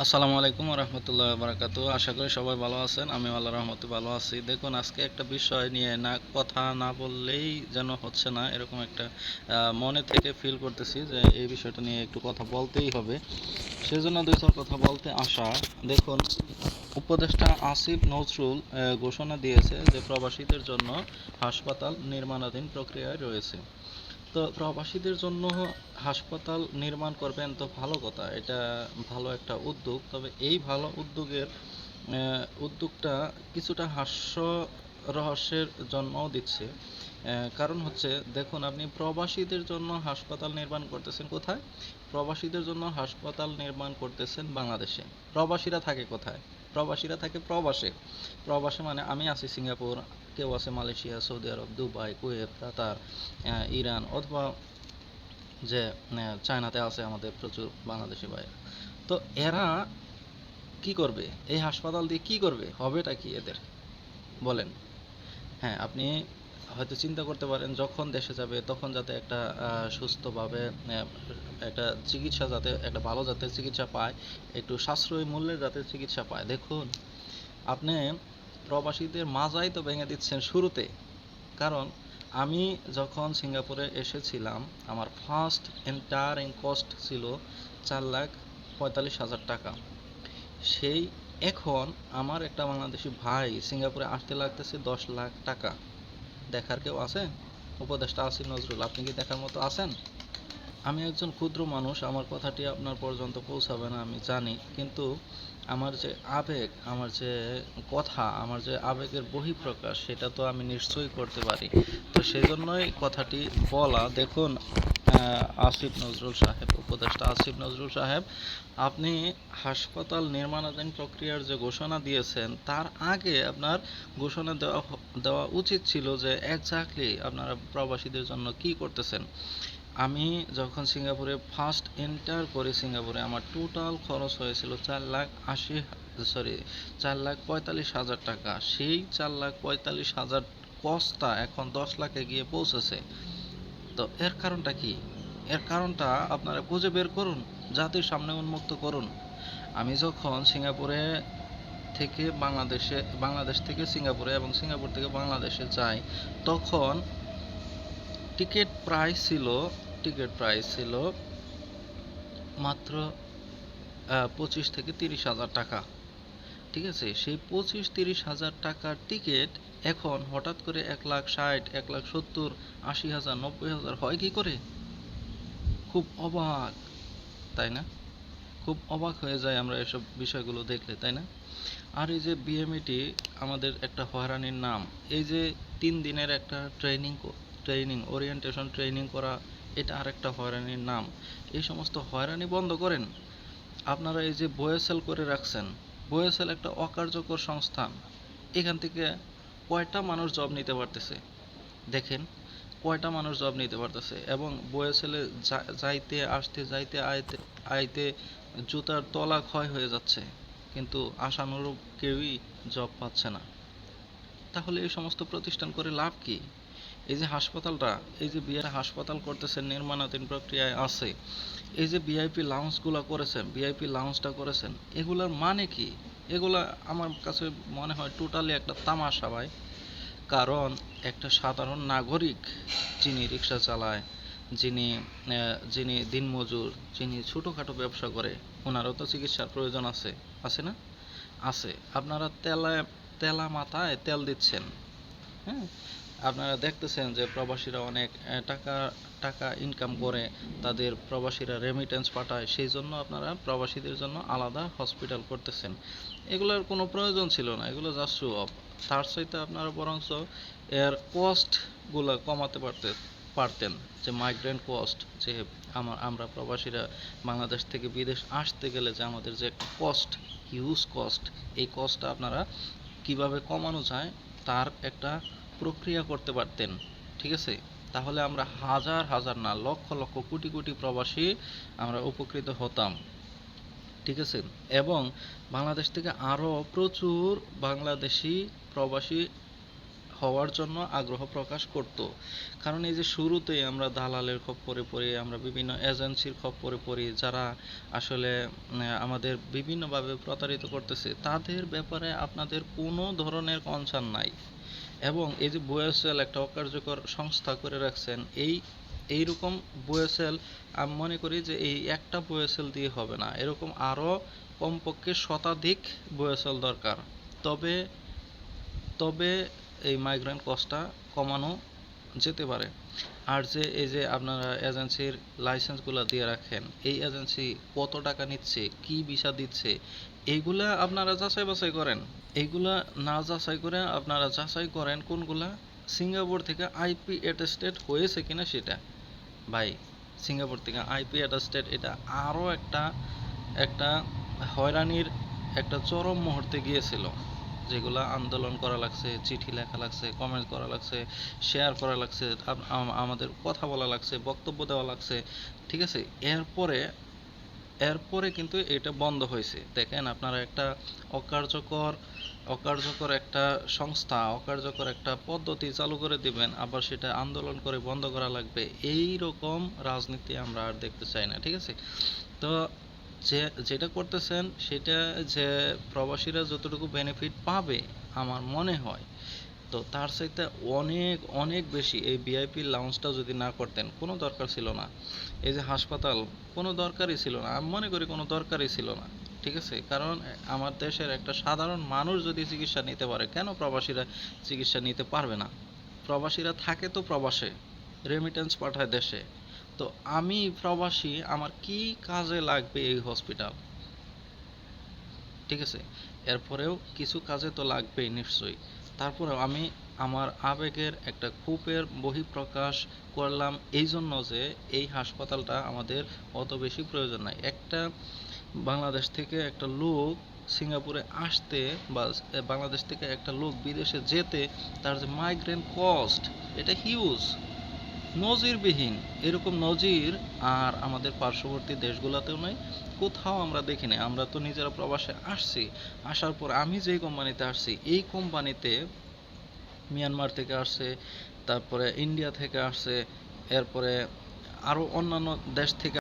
আসসালামু আলাইকুম রহমতুল্লাহ বারাকাতু আশা করি সবাই ভালো আছেন আমি আল্লাহ রহমতে ভালো আছি। দেখুন, আজকে একটা বিষয় নিয়ে না, কথা না বললেই যেন হচ্ছে না, এরকম একটা মনে থেকে ফিল করতেছি যে এই বিষয়টা নিয়ে একটু কথা বলতেই হবে। সেজন্য দুই চার কথা বলতে আসা। দেখুন, উপদেষ্টা আসিফ নজরুল ঘোষণা দিয়েছে যে প্রবাসীদের জন্য হাসপাতাল নির্মাণাধীন প্রক্রিয়ায় রয়েছে। তো প্রবাসীদের জন্য হাসপাতাল নির্মাণ করবেন তো ভালো কথা, এটা ভালো একটা উদ্যোগ। তবে এই ভালো উদ্যোগের উদ্যোগটা কিছুটা হাস্য রহস্যের জন্মও দিচ্ছে। কারণ হচ্ছে, দেখুন, আপনি প্রবাসীদের জন্য হাসপাতাল নির্মাণ করতেছেন কোথায়? প্রবাসীদের জন্য হাসপাতাল নির্মাণ করতেছেন বাংলাদেশে। প্রবাসীরা থাকে কোথায়? প্রবাসীরা থাকে প্রবাসে। প্রবাসে মানে আমি আছি সিঙ্গাপুর, কেউ আছে Malaysia, Saudi Arab, Dubai, Kuwait, Qatar Iran অথবা যে চায়নাতে আছে আমাদের প্রচুর বাংলাদেশি ভাই। তো এরা কি করবে? এই হাসপাতাল দিয়ে কি করবে? হবেটা কি এদের? বলেন। হ্যাঁ আপনি হয়তো চিন্তা করতে পারেন, যখন দেশে যাবে তখন যাতে একটা সুস্থভাবে একটা চিকিৎসা যাতে, একটা ভালো জাতের চিকিৎসা পায়, একটু সাশ্রয়ী মূল্যে যাতে চিকিৎসা পায়। দেখুন, আপনি প্রবাসীদের মাজাই তো ভেঙে দিচ্ছেন শুরুতে। কারণ, আমি যখন সিঙ্গাপুরে এসেছিলাম, আমার ফার্স্ট এন্টারিং কস্ট ছিল চার লাখ পঁয়তাল্লিশ হাজার টাকা। সেই, এখন আমার একটা বাংলাদেশি ভাই সিঙ্গাপুরে আসতে লাগতেছে দশ লাখ টাকা। দেখার কেউ আছে উপদেষ্টা আসিফ নজরুল, আপনি কি দেখার মতো আছেন? আমি একজন ক্ষুদ্র মানুষ, আমার কথাটি আপনার পর্যন্ত পৌঁছাবে না, আমি জানি। কিন্তু আমার যে আবেগ, আমার যে কথা, আমার যে আবেগের বহিঃপ্রকাশ, সেটা তো আমি নিশ্চয়ই করতে পারি। তো সেই জন্যই কথাটি বলা, দেখুন আসিফ নজরুল সাহেব, উপদেষ্টা আসিফ নজরুল সাহেব, আপনি হাসপাতাল নির্মাণাধীন প্রক্রিয়ার যে ঘোষণা দিয়েছেন, তার আগে আপনার ঘোষণা দেওয়া দেওয়া উচিত ছিল যে এক্স্যাক্টলি আপনারা প্রবাসীদের জন্য কি করতেছেন। আমি যখন সিঙ্গাপুরে ফার্স্ট এন্টার করি সিঙ্গাপুরে, আমার টোটাল খরচ হয়েছিল চার লাখ আশি সরি চার লাখ পঁয়তাল্লিশ হাজার টাকা। সেই চার লাখ পঁয়তাল্লিশ হাজার কস্টটা এখন দশ লাখে গিয়ে পৌঁছেছে। তো এর কারণটা কি? এর কারণটা আপনারা খুঁজে বের করুন, জাতির সামনে উন্মুক্ত করুন। আমি যখন সিঙ্গাপুরে থেকে বাংলাদেশে, বাংলাদেশ থেকে সিঙ্গাপুরে এবং সিঙ্গাপুর থেকে বাংলাদেশে যাই, তখন টিকিট প্রাইস ছিল, টিকিট প্রাইস ছিল মাত্র পঁচিশ থেকে তিরিশ হাজার টাকা। ঠিক আছে? সেই পঁচিশ তিরিশ হাজার টাকার টিকিট এখন হঠাৎ করে এক লাখ ষাট, এক লাখ সত্তর, আশি হাজার, নব্বই হাজার হয় কি করে? খুব অবাক, তাই না? খুব অবাক হয়ে যায় আমরা এসব বিষয়গুলো দেখলে, তাই না? আর এই যে বিএমইটি আমাদের একটা হয়রানির নাম, এই যে তিন দিনের একটা ট্রেনিং ট্রেনিং ওরিয়েন্টেশন ট্রেনিং করা, এটা আরেকটা হয়রানির নাম। এই সমস্ত হয়রানি বন্ধ করেন। আপনারা এই যে বোয়েসেল করে রাখছেন, বোয়েসেল একটা অকার্যকর সংস্থান এখান থেকে কয়টা মানুষ জব নিতে পারতেছে? দেখেন, কয়টা মানুষ জব নিতে পারতেছে এবং বোয়েসেলে যাইতে, আসতে, যাইতে আইতে আইতে জুতার তলা ক্ষয় হয়ে যাচ্ছে। কিন্তু আশানুরূপ কেউই জব পাচ্ছে না। তাহলে এই সমস্ত প্রতিষ্ঠান করে লাভ কি? এই যে হাসপাতালটা, এই যে বিআর হাসপাতাল করতেছেন, নির্মাণাধীন প্রক্রিয়ায় আছে। এই যে ভিআইপি লাউঞ্জগুলো করেছেন ভিআইপি লাউঞ্জটা করেছেন, এগুলার মানে কি? এগুলা আমার কাছে মনে হয় টোটালি একটা তামাশা ভাই। কারণ একটা সাধারণ নাগরিক যিনি রিক্সা চালায়, যিনি যিনি দিনমজুর, যিনি ছোটোখাটো ব্যবসা করে, ওনারও তো চিকিৎসার প্রয়োজন আছে। আছে না? আছে। আপনারা তেলা তেলা মাথায় তেল দিচ্ছেন। হ্যাঁ? আপনারা দেখতেছেন যে প্রবাসীরা অনেক টাকা টাকা ইনকাম করে তাদের প্রবাসীরা রেমিটেন্স পাঠায়, সেই জন্য আপনারা প্রবাসীদের জন্য আলাদা হসপিটাল করতেছেন। এগুলোর কোনো প্রয়োজন ছিল না, এগুলো জাস্ট শো অফ তার চাইতে আপনারা বরঞ্চ এর কস্টগুলো কমাতে পারতে, পারতেন, যে মাইগ্রেন্ট কস্ট যে আমার আমরা প্রবাসীরা বাংলাদেশ থেকে বিদেশ আসতে গেলে যে আমাদের যে একটা কস্ট হিউজ কস্ট এই কস্টটা আপনারা কীভাবে কমানো যায়, তার একটা প্রক্রিয়া করতে পারতেন, ঠিক আছে? তাহলে আমরা হাজার হাজার না, লক্ষ লক্ষ কোটি কোটি প্রবাসী আমরা উপকৃত হতাম, ঠিক আছে? এবং বাংলাদেশ থেকে আরও প্রচুর বাংলাদেশি প্রবাসী হওয়ার জন্য আগ্রহ প্রকাশ করত। কারণ এই যে শুরুতেই আমরা দালালের খপ্পরে পড়ি, আমরা বিভিন্ন এজেন্সির খপ্পরে পড়ি, যারা আসলে আমাদের বিভিন্নভাবে প্রতারিত করতেছে, তাদের ব্যাপারে আপনাদের কোনো ধরনের কনসার্ন নাই। এবং এই যে বুয়েসেল একটা অকার্যকর সংস্থা করে রাখছেন, এই, এইরকম বুয়েসেল আমি মনে করি যে এই একটা বুয়েসেল দিয়ে হবে না। এরকম আরও কমপক্ষে শতাধিক বুয়েসেল দরকার। তবে তবে এই মাইগ্রেন্ট কস্টটা কমানো যেতে পারে। আর যে, এই যে আপনারা এজেন্সির লাইসেন্সগুলো দিয়ে রাখেন, এই এজেন্সি কত টাকা নিচ্ছে, কি ভিসা দিচ্ছে এইগুলা আপনারা যাচাই বাছাই করেন। এইগুলা না যাচাই করে আপনারা যাচাই করেন কোনগুলা সিঙ্গাপুর থেকে আইপি অ্যাটেস্টেড হয়েছে কিনা সেটা। ভাই, সিঙ্গাপুর থেকে আইপি অ্যাটাস্টেড এটা আরও একটা একটা হয়রানির একটা চরম মুহূর্তে গিয়েছিল। যেগুলা আন্দোলন করা লাগছে, চিঠি লেখা লাগছে কমেন্ট করা লাগছে শেয়ার করা লাগছে, আম- আম- আমাদের কথা বলা লাগছে, বক্তব্য দেওয়া লাগছে, ঠিক আছে? এরপরে এরপরে কিন্তু এটা বন্ধ হয়েছে। দেখেন আপনারা একটা অকার্যকর অকার্যকর একটা সংস্থা, অকার্যকর একটা পদ্ধতি চালু করে দিবেন, আবার সেটা আন্দোলন করে বন্ধ করা লাগবে। এই রকম রাজনীতি আমরা আর দেখতে চাই না, ঠিক আছে? তো যে, যেটা করতেছেন, সেটা যে প্রবাসীরা যতটুকু বেনিফিট পাবে, আমার মনে হয় তো তার চাইতে অনেক অনেক বেশি এই ভিআইপি লাউঞ্জটা যদি না করতেন, কোনো দরকার ছিল না। এই যে হাসপাতাল, কোনো দরকারই ছিল না। আমি মনে করি কোনো দরকারই ছিল না, ঠিক আছে? কারণ আমার দেশের একটা সাধারণ মানুষ যদি চিকিৎসা নিতে পারে, কেন প্রবাসীরা চিকিৎসা নিতে পারবে না? প্রবাসীরা থাকে তো প্রবাসে রেমিটেন্স পাঠায় দেশে। তো আমি প্রবাসী, আমার কি কাজে লাগবে এই হসপিটাল ঠিক আছে? এরপরেও কিছু কাজে তো লাগবেই নিশ্চয়ই। তারপরেও আমি আমার আবেগের একটা ক্ষোভের বহিঃপ্রকাশ করলাম এই জন্য যে এই হাসপাতালটা আমাদের অত বেশি প্রয়োজন নাই। একটা বাংলাদেশ থেকে একটা লোক সিঙ্গাপুরে আসতে বা বাংলাদেশ থেকে একটা লোক বিদেশে যেতে তার যে মাইগ্রেন কস্ট এটা হিউজ নজিরবিহীন। এরকম নজির আর আমাদের পার্শ্ববর্তী দেশগুলোতেও নাই, কোথাও আমরা দেখি নাই। আমরা তো নিজেরা প্রবাসে আসছি। আসার পর আমি যেই কোম্পানিতে আসছি, এই কোম্পানিতে মিয়ানমার থেকে আসছে, তারপরে ইন্ডিয়া থেকে আসছে, এরপরে আরও অন্যান্য দেশ থেকে